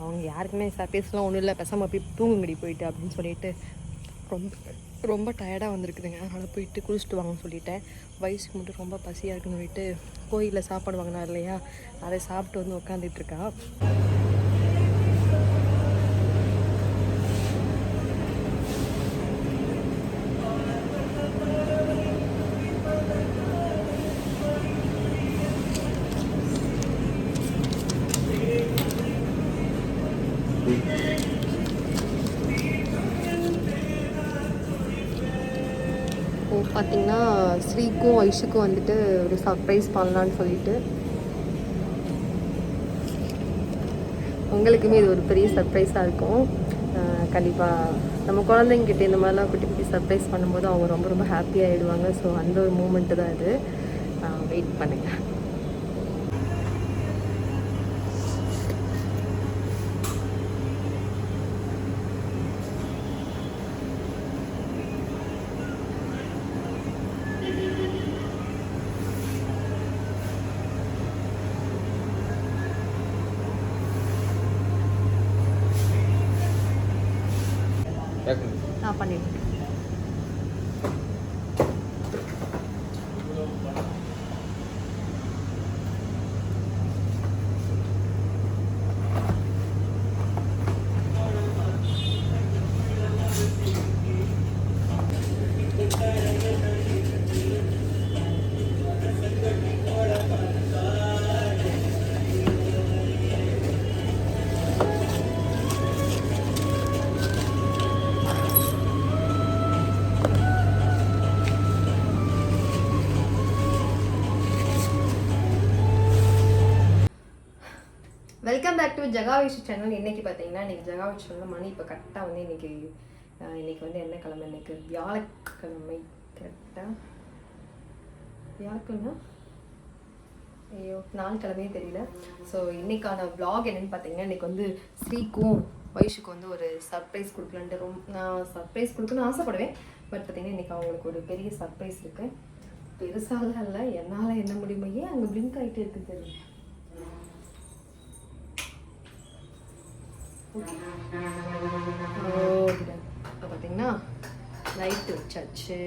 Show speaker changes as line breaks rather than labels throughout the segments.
அவங்க யாருக்குமே சர்ப்ரைஸ்லாம் ஒன்றும் இல்லை பேசாமல் போய் தூங்குங்கடி போயிட்டு அப்படின்னு சொல்லிட்டு ரொம்ப ரொம்ப டயர்டாக வந்திருக்குதுங்க. அதனால் போயிட்டு குளிச்சுட்டு வாங்கன்னு சொல்லிட்டேன். வயசுக்கு மட்டும் ரொம்ப பசியாக இருக்குன்னு சொல்லிட்டு கோயிலில் சாப்பாடு வாங்கினார் இல்லையா? அதை சாப்பிட்டு வந்து உட்காந்துட்டு பார்த்தீங்கன்னா ஸ்ரீக்கும் ஐஷுக்கும் வந்துட்டு ஒரு சர்ப்ரைஸ் பண்ணலான்னு சொல்லிட்டு. உங்களுக்குமே இது ஒரு பெரிய சர்ப்ரைஸாக இருக்கும். கண்டிப்பாக நம்ம குழந்தைங்கிட்ட இந்த மாதிரிலாம் குட்டி குட்டி சர்ப்ரைஸ் பண்ணும்போது அவங்க ரொம்ப ரொம்ப ஹாப்பியாக ஆகிடுவாங்க ஸோ அந்த ஒரு மூமெண்ட்டு தான் இது வெயிட் பண்ணுங்கள் வெல்கம் ஜகாவிஷ் சேனல் இன்னைக்கு பார்த்தீங்கன்னா இன்னைக்கு ஜகாவிஷ் சேனல் மணி இப்போ கரெக்டாக வந்து இன்னைக்கு இன்னைக்கு வந்து என்ன கிழமை? இன்னைக்கு வியாழக்கிழமை கரெக்டாக வியாழக்கிழமை? ஐயோ நாள் கிழமையே தெரியல. ஸோ இன்னைக்கான வ்ளாக் என்னன்னு பார்த்தீங்கன்னா இன்னைக்கு வந்து ஸ்ரீக்கும் வயசுக்கு வந்து ஒரு சர்ப்ரைஸ் கொடுக்கலான்ட்டு ரொம்ப நான் சர்ப்ரைஸ் கொடுக்கணும்னு ஆசைப்படுவேன். பட் பார்த்தீங்கன்னா இன்னைக்கு அவங்களுக்கு ஒரு பெரிய சர்ப்ரைஸ் இருக்கு. பெருசாலாம் இல்லை என்னால் என்ன முடியுமோ ஏன் அங்கே பிளிங்க் ஆகிட்டே இருக்குது தெரியல. இப்போ பார்த்தீங்கன்னா லைட்டு வச்சாச்சு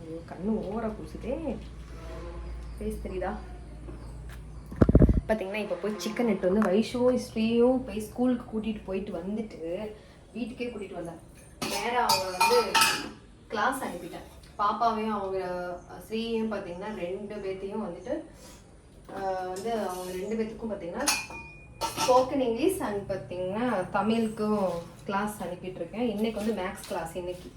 ஐயோ கண்ணு ஓர குடிச்சுட்டே ஃபேஸ் தெரியுதா? பார்த்தீங்கன்னா இப்போ போய் சிக்கன் எடுத்து வந்து வைஷுவும் ஸ்ரீயும் போய் ஸ்கூலுக்கு கூட்டிகிட்டு போயிட்டு வந்துட்டு வீட்டுக்கே கூட்டிகிட்டு வந்தேன். நேராக அவங்க வந்து கிளாஸ் அனுப்பிட்டேன். பாப்பாவையும் அவங்க ஸ்ரீயும் பார்த்தீங்கன்னா ரெண்டு பேர்த்தையும் வந்துட்டு வந்து அவங்க ரெண்டு பேர்த்துக்கும் பார்த்தீங்கன்னா ஸ்போக்கன் இங்கிலீஷ் அண்ட் பார்த்தீங்கன்னா தமிழுக்கும் கிளாஸ் அனுப்பிட்டுருக்கேன். இன்றைக்கி வந்து மேக்ஸ் கிளாஸ் இன்றைக்கி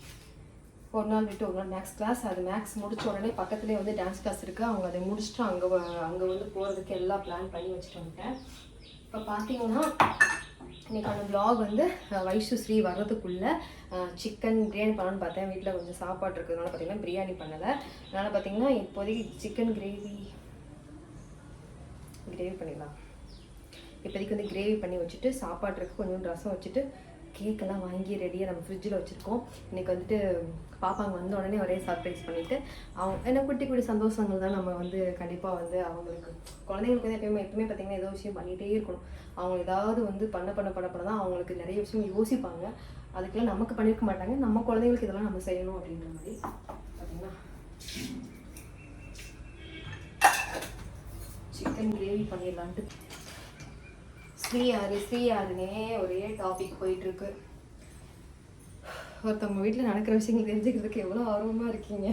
ஒரு நாள் விட்டு ஒரு நாள் மேக்ஸ் கிளாஸ் அது மேக்ஸ் முடிச்ச உடனே பக்கத்துலேயே வந்து டான்ஸ் கிளாஸ் இருக்குது அவங்க அதை முடிச்சுட்டு அங்கே அங்கே வந்து போகிறதுக்கு எல்லாம் பிளான் பண்ணி வச்சுட்டு வந்துட்டேன். இப்போ பார்த்தீங்கன்னா இன்றைக்கான ப்ளாக் வந்து அஹ், வைஷு ஸ்ரீ வர்றதுக்குள்ளே சிக்கன் பிரியாணி பண்ணணும்னு பார்த்தேன். வீட்டில் கொஞ்சம் சாப்பாடு இருக்கிறதுனால பார்த்தீங்கன்னா பிரியாணி பண்ணலை. அதனால் பார்த்தீங்கன்னா இப்போதைக்கு சிக்கன் கிரேவி கிரேவி பண்ணிடலாம். இப்போதைக்கு வந்து கிரேவி பண்ணி வச்சுட்டு சாப்பாடு இருக்கு கொஞ்சம் ரசம் வச்சுட்டு கேக்கெல்லாம் வாங்கி ரெடியாக நம்ம ஃப்ரிட்ஜில் வச்சுருக்கோம். இன்னைக்கு வந்துட்டு பாப்பாங்க வந்த உடனே ஒரே சர்ப்ரைஸ் பண்ணிவிட்டு அவங்க என்ன குட்டி குட்டி சந்தோஷங்கள் தான் நம்ம வந்து கண்டிப்பாக வந்து அவங்களுக்கு குழந்தைங்களுக்கு வந்து எப்பயுமே எப்பவுமே பார்த்தீங்கன்னா ஏதோ விஷயம் பண்ணிகிட்டே இருக்கணும். அவங்க ஏதாவது வந்து பண்ண பண்ண பண்ண பண்ண தான் அவங்களுக்கு நிறைய விஷயம் யோசிப்பாங்க. அதுக்கெல்லாம் நமக்கு பண்ணியிருக்க மாட்டாங்க. நம்ம குழந்தைங்களுக்கு இதெல்லாம் நம்ம செய்யணும் அப்படின்ற மாதிரி பார்த்தீங்கன்னா சிக்கன் கிரேவி பண்ணிடலான்ட்டு. ஸ்ரீ யாரு ஸ்ரீ யாருன்னே ஒரே டாபிக் போயிட்டுருக்கு. ஒருத்தவங்க வீட்டில் நடக்கிற விஷயங்கள் தெரிஞ்சுக்கிறதுக்கு எவ்வளோ ஆர்வமாக இருக்கீங்க?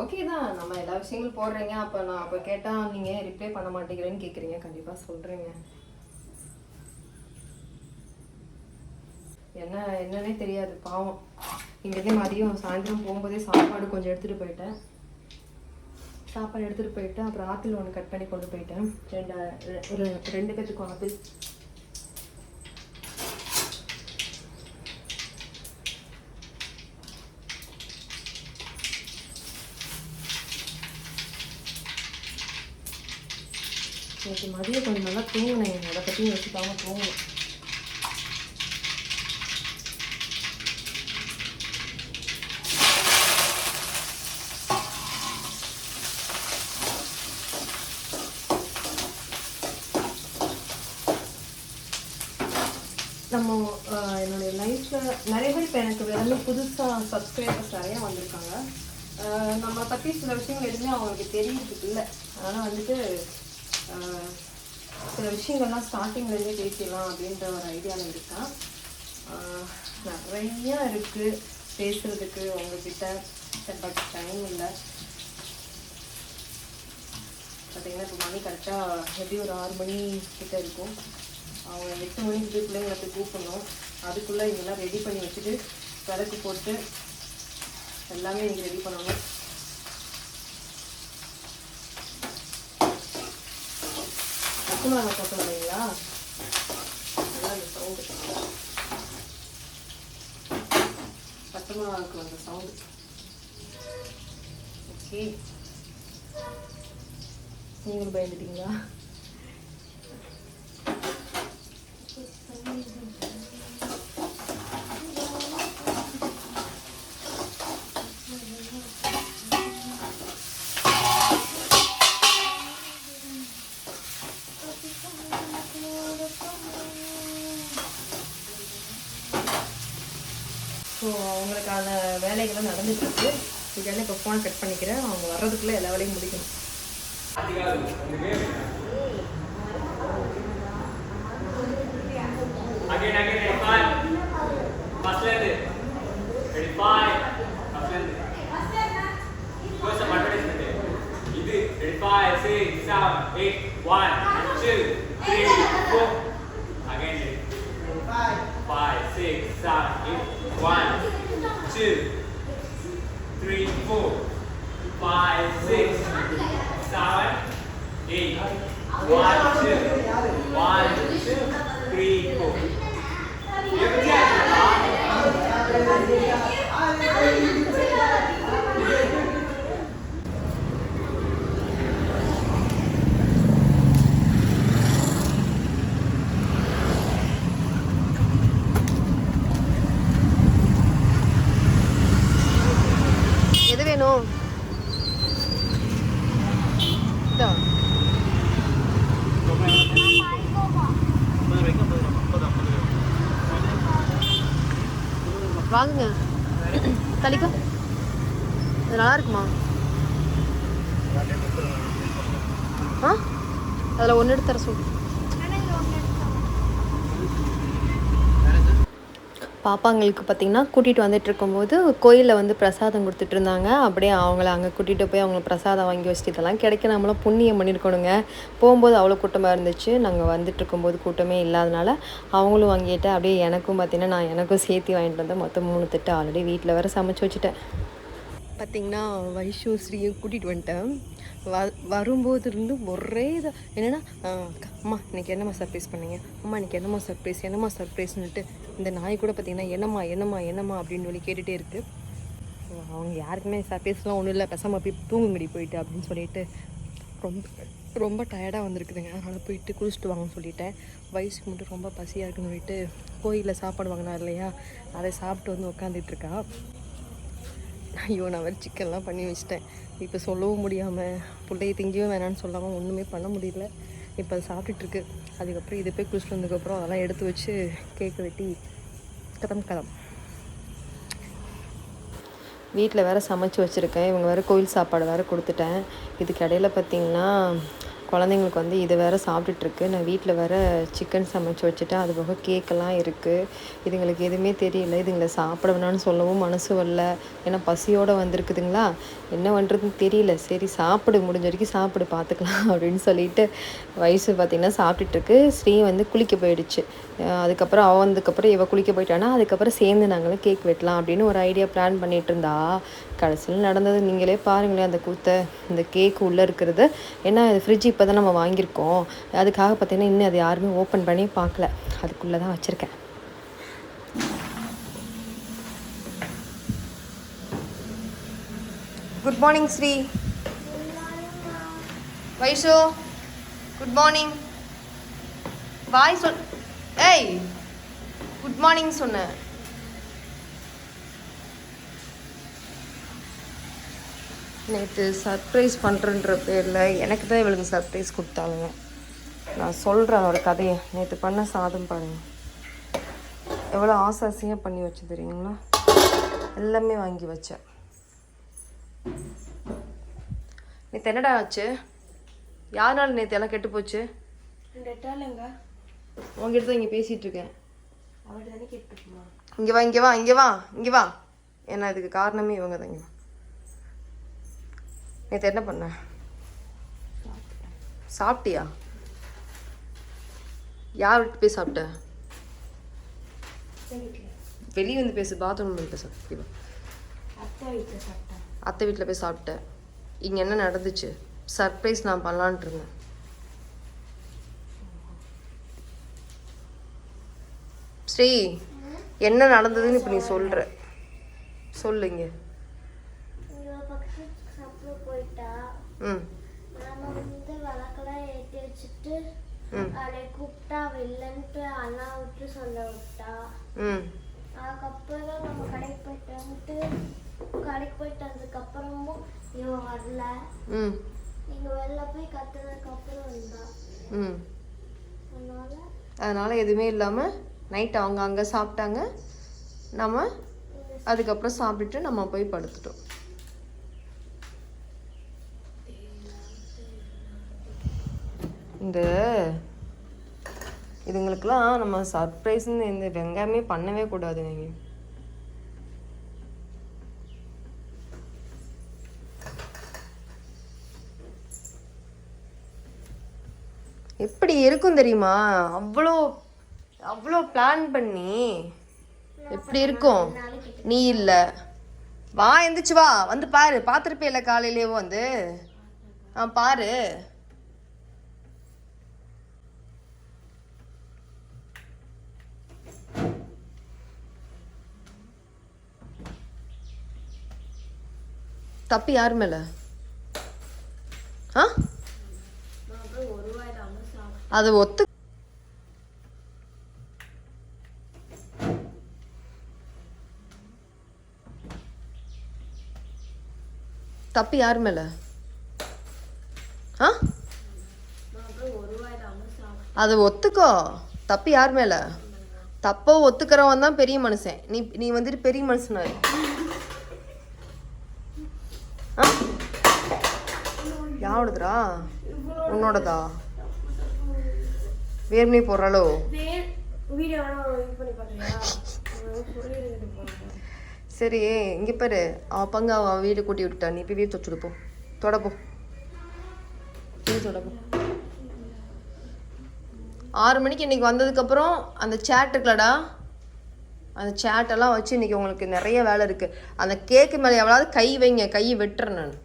ஓகே தான் நம்ம எல்லா விஷயங்களும் போடுறீங்க. அப்போ நான் அப்போ கேட்டால் நீங்கள் ரிப்ளை பண்ண மாட்டேங்கிறேன்னு கேட்குறீங்க கண்டிப்பாக சொல்கிறேங்க என்ன என்னன்னே தெரியாது பாவம். இங்கேருந்தே மதியம் சாயந்தரம் போகும்போதே சாப்பாடு கொஞ்சம் எடுத்துகிட்டு போயிட்டேன். சாப்பாடு எடுத்துகிட்டு போயிட்டு அப்புறம் ஆப்பிள் ஒன்று கட் பண்ணி கொண்டு போயிட்டேன். ரெண்டு ஒரு ரெண்டு பேத்துக்கும் ஆப்பிள் இன்னைக்கு மதியம் கொஞ்சம் நல்லா தூங்கினேன். அதை பற்றியும் யோசிக்காமல் தூங்கணும் நம்ம என்னுடைய லைஃப்பில் நிறைய பேர் இப்போ எனக்கு வந்து புதுசாக சப்ஸ்கிரைபர்ஸ் நிறையா வந்திருக்காங்க. நம்ம பற்றி சில விஷயங்கள் எதுவுமே அவங்களுக்கு தெரியறதுக்கு இல்லை. அதனால் வந்துட்டு சில விஷயங்கள்லாம் ஸ்டார்டிங்லேருந்தே பேசிடலாம் அப்படின்ற ஒரு ஐடியாவில் இருக்கேன். நிறையா இருக்குது பேசுகிறதுக்கு உங்ககிட்ட பட் டைம் இல்லை. பார்த்தீங்கன்னா இப்போ மணி கரெக்டாக எப்படி ஒரு ஆறு மணி கிட்டே இருக்கும். அவங்க எட்டு மணிக்கு பிள்ளைங்களை போய் கூப்பிடணும். அதுக்குள்ளே இதெல்லாம் ரெடி பண்ணி வச்சுட்டு விளக்கு போட்டு எல்லாமே நீங்கள் ரெடி பண்ணணும். பத்து மிளகா போட்டோம் இல்லைங்களா? அதான் அந்த சவுண்டு பத்து மிளகாவுக்கு வந்த சவுண்டு ஓகே நீங்களும் பயந்துட்டீங்களா? ஸோ அவங்களுக்கான வேலைகள்லாம் நடந்துட்டு இருக்கு. இதெல்லாம் இப்போ ஃபோனை கட் பண்ணிக்கிறேன். அவங்க வர்றதுக்குள்ளே எல்லா வேலையும் முடிக்கணும்.
Five, six, seven, eight. One, two, three, four. Again, ready. Five, six, seven, eight. One, two, three, four. Five, six, seven, eight. One, two, one, two, three, four. எப்படி
வாங்குங்க. தலிக்கா இது நல்லா இருக்குமா ஆ? அதில் ஒன்று எடுத்து தர சொல்லு பாப்பாங்களுக்கு பார்த்தீங்கன்னா கூட்டிகிட்டு வந்துட்டு இருக்கும்போது கோயிலில் வந்து பிரசாதம் கொடுத்துட்டு இருந்தாங்க. அப்படியே அவங்கள அங்கே கூட்டிகிட்டு போய் அவங்கள பிரசாதம் வாங்கி வச்சுட்டு இதெல்லாம் கிடைக்க நம்மளாம் புண்ணியம் பண்ணியிருக்கணுங்க போகும்போது அவ்வளோ கூட்டமாக இருந்துச்சு. நாங்கள் வந்துட்டு இருக்கும்போது கூட்டமே இல்லாதனால அவங்களும் வாங்கிட்டு அப்படியே எனக்கும் பார்த்தீங்கன்னா நான் எனக்கும் சேர்த்து வாங்கிட்டு வந்தேன் மொத்தம் மூணு திட்டு ஆல்ரெடி வீட்டில் வேறு சமைச்சு வச்சுட்டேன். பார்த்திங்கன்னா வைஷு ஸ்ரீயும் கூட்டிகிட்டு வந்துட்டேன். வ வரும்போது இருந்து ஒரே இதாக என்னென்னா அம்மா இன்னைக்கு என்னம்மா சர்ப்ரைஸ் பண்ணீங்க? அம்மா இன்னைக்கு என்னம்மா சர்ப்ரைஸ் என்னம்மா சர்ப்ரைஸ்னுட்டு இந்த நாய் கூட பார்த்தீங்கன்னா என்னம்மா என்னம்மா என்னம்மா? அப்படின்னு சொல்லி கேட்டுகிட்டே இருக்குது அவங்க யாருக்குமே சர்ப்ரைஸ்லாம் ஒன்றும் இல்லை பேசாமல் போய் தூங்குங்கடி போயிட்டு அப்படின்னு சொல்லிட்டு ரொம்ப ரொம்ப டயர்டாக வந்திருக்குதுங்க. அதனால் போயிட்டு குளிச்சுட்டு வாங்கன்னு சொல்லிட்டேன். வயசுக்கு மட்டும் ரொம்ப பசியாக இருக்குன்னு சொல்லிட்டு கோயிலில் சாப்பாடு வாங்கினா இல்லையா? அதை சாப்பிட்டு வந்து உட்காந்துட்டு இருக்கா. ஐயோ நான் வேறு சிக்கன்லாம் பண்ணி வச்சிட்டேன். இப்போ சொல்லவும் முடியாமல் பிள்ளைய திங்கவும் வேணான்னு சொல்லாமல் ஒன்றுமே பண்ண முடியல. இப்போ அது சாப்பிட்டுட்ருக்கு அதுக்கப்புறம் இதை போய் குளிச்சுட்டு வந்ததுக்கப்புறம் அதெல்லாம் எடுத்து வச்சு கேக்கு வெட்டி கதம் கதம். வீட்டில் வேறு சமைச்சு வச்சுருக்கேன். இவங்க வேறு கோயில் சாப்பாடு வேறு கொடுத்துட்டேன். இதுக்கு இடையில பார்த்திங்கன்னா குழந்தைங்களுக்கு வந்து இது வேறு சாப்பிட்டுட்ருக்கு நான் வீட்டில் வேறு சிக்கன் சமைச்சு வச்சுட்டேன். அது போக கேக்கெல்லாம் இருக்குது இதுங்களுக்கு எதுவுமே தெரியல. இதுங்களை சாப்பிட வேணாம்னு சொல்லவும் மனசு வரல. ஏன்னா பசியோடு வந்திருக்குதுங்களா? என்ன பண்ணுறதுன்னு தெரியல. சரி சாப்பிடு. முடிஞ்ச வரைக்கும் சாப்பிடு. பார்த்துக்கலாம் அப்படின்னு சொல்லிட்டு வயசு பார்த்திங்கன்னா சாப்பிட்டுட்ருக்கு ஸ்ரீ வந்து குளிக்க போயிடுச்சு. அதுக்கப்புறம் அவள் வந்ததுக்கப்புறம் இவள் குளிக்க போயிட்டானா அதுக்கப்புறம் சேர்ந்து நாங்களும் கேக் வெட்டலாம் அப்படின்னு ஒரு ஐடியா பிளான் பண்ணிட்டு இருந்தா. கடைசியில் நடந்தது நீங்களே பாருங்களேன் அந்த கூத்தை இந்த கேக் உள்ளே இருக்கிறது. ஏன்னா அது ஃப்ரிட்ஜ் இப்போ தான் நம்ம வாங்கியிருக்கோம். அதுக்காக பார்த்தீங்கன்னா இன்னும் அது யாருமே ஓப்பன் பண்ணி பார்க்கல. அதுக்குள்ளே தான் வச்சுருக்கேன். Good morning Sri Vaishu good morning bye சொல் ஏய் குட் மார்னிங் சொன்னேன் நேற்று சர்ப்ரைஸ் பண்ணுறன்ற பேரில் எனக்கு தான் இவளுக்கு சர்ப்ரைஸ் கொடுத்தாளுங்க. நான் சொல்கிறேன் ஒரு கதையை. நேற்று பண்ண சாதம் பாருங்கள் எவ்வளோ ஆசை ஆசையாக பண்ணி வச்சு தெரியுங்களா? எல்லாமே வாங்கி வச்சேன். நேற்று என்னடா ஆச்சு? யாருனால நேற்று எல்லாம் கெட்டு போச்சு? உங்ககிட்ட தான் இங்கே பேசிகிட்டு இருக்கேன். இங்கே வா இங்கே வா இங்கே வா இங்கே வா. ஏன்னா இதுக்கு காரணமே இவங்க தான் இங்கே நேற்று என்ன பண்ண? சாப்பிட்டியா? யார் விட்டு போய் சாப்பிட்ட? வெளியே வந்து பேசு பாத்ரூம் வந்து
சாப்பிட்டேன்
அத்தை வீட்டில் போய் சாப்பிட்டேன் இங்கே என்ன நடந்துச்சு? சர்ப்ரைஸ் நான் பண்ணலான்ட்டு இருந்தேன். ஸ்ரீ என்ன நடந்ததுன்னு இப்போ நீ சொல்கிற சொல்லுங்க. ம்.
கூப்பிட்டா வெளிலன்ட்டு அண்ணா விட்டு சொல்ல விட்டா.
ம்.
அதுக்கப்புறம் நம்ம கடைக்கு போயிட்டு வந்துட்டு கடைக்கு போயிட்டு வந்ததுக்கப்புறமும் இவன் வரல.
ம்.
நீங்க வெளில போய் கத்துனதுக்கப்புறம் வந்தா.
ம்.
அதனால
அதனால் எதுவுமே இல்லாமல் நைட் அவங்க அங்கே சாப்பிட்டாங்க. நம்ம அதுக்கப்புறம் சாப்பிட்டுட்டு நம்ம போய் படுத்துட்டோம். இந்த இதுங்களுக்கெல்லாம் நம்ம சர்ப்ரைஸ்ன்னு இந்த வெங்காயமே பண்ணவே கூடாது நீங்கள் எப்படி இருக்கும் தெரியுமா? அவ்வளோ அவ்வளோ பிளான் பண்ணி. எப்படி இருக்கும்? நீ இல்லை. வா எந்திரிச்சு வா. வந்து பாரு. பார்த்துருப்பேல காலையிலேயே வந்து. ஆ பாரு. தப்பு யார் மேல? ஆ? அது ஒத்து தப்பு யார் மேலே? ஆ? அது ஒத்துக்கோ. தப்பு யார் மேலே? தப்போ ஒத்துக்கிறவன் தான் பெரிய மனுஷன். நீ நீ வந்துட்டு பெரிய மனுஷனாரு ஆ? உன்னோடதா? வேர்மனே போடுறாளோ?
வீடியோ பண்ணி
சரி இங்கே பாரு. அவன் பங்கு அவன் வீடு கூட்டி விட்டுட்டா. நீ போய் வீடு தொச்சுடு தொடப்போம் தொட வீடு ஆறு மணிக்கு இன்னைக்கு வந்ததுக்கப்புறம் அந்த சேட் இருக்குல்லடா. அந்த சேட்டெல்லாம் வச்சு இன்றைக்கி உங்களுக்கு நிறைய வேலை இருக்குது அந்த கேக்கு மேலே எவ்வளோது கை வைங்க. கை வெட்டுறேன் நான்.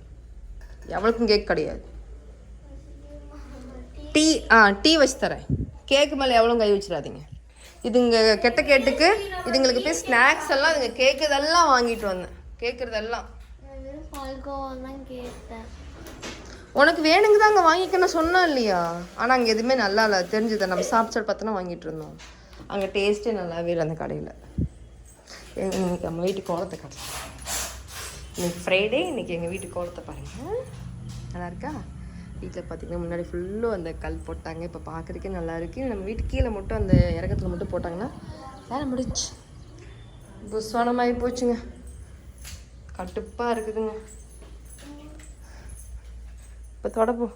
எவளுக்கும் கேக் கிடையாது. டீ ஆ டீ வச்சு தரேன். கேக்கு மேலே எவ்வளோ கை வச்சிடாதீங்க. இதுங்க கெட்ட கேட்டுக்கு இதுங்களுக்கு போய் ஸ்நாக்ஸ் எல்லாம் இதுங்க கேட்குறதெல்லாம் வாங்கிட்டு வந்தேன். கேட்குறதெல்லாம்
கேட்டேன்
உனக்கு வேணுங்க தான் அங்கே வாங்கிக்க நான் இல்லையா? ஆனால் அங்கே எதுவுமே நல்லா இல்லை. தெரிஞ்சுது நம்ம சாப்பிட்டு பார்த்தோன்னா வாங்கிட்டு இருந்தோம். அங்கே டேஸ்ட்டே நல்லாவே இல்லை அந்த கடையில். இன்னைக்கு நம்ம வீட்டு கோலத்தை கடை இன்னைக்கு ஃப்ரைடே இன்னைக்கு எங்கள் வீட்டு கோலத்தை பாருங்கள் நல்லா இருக்கா? வீட்டில் பார்த்தீங்கன்னா முன்னாடி ஃபுல்லும் அந்த கல் போட்டாங்க. இப்போ பார்க்குறதுக்கே நல்லா இருக்குது நம்ம வீட்டு கீழே மட்டும் அந்த இறக்கத்தில் மட்டும் போட்டாங்கன்னா வேலை முடிச்சு புஸ்வானமாகி போச்சுங்க. கட்டுப்பாக இருக்குதுங்க. இப்போ தொடப்போம்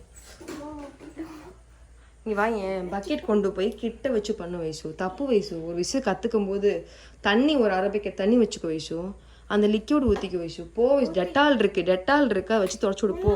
நீ வாங்க பக்கெட் கொண்டு போய் கிட்ட வச்சு பண்ண வயசு தப்பு வயசு ஒரு விஷயம் கற்றுக்கும் போது தண்ணி ஒரு அரை பக்கெட் தண்ணி வச்சுக்க வயசு அந்த லிக்யூட் ஊற்றிக்க வயசு போ டெட்டால் இருக்கு. டெட்டால் இருக்கா? வச்சு தொடச்சு விடு போ.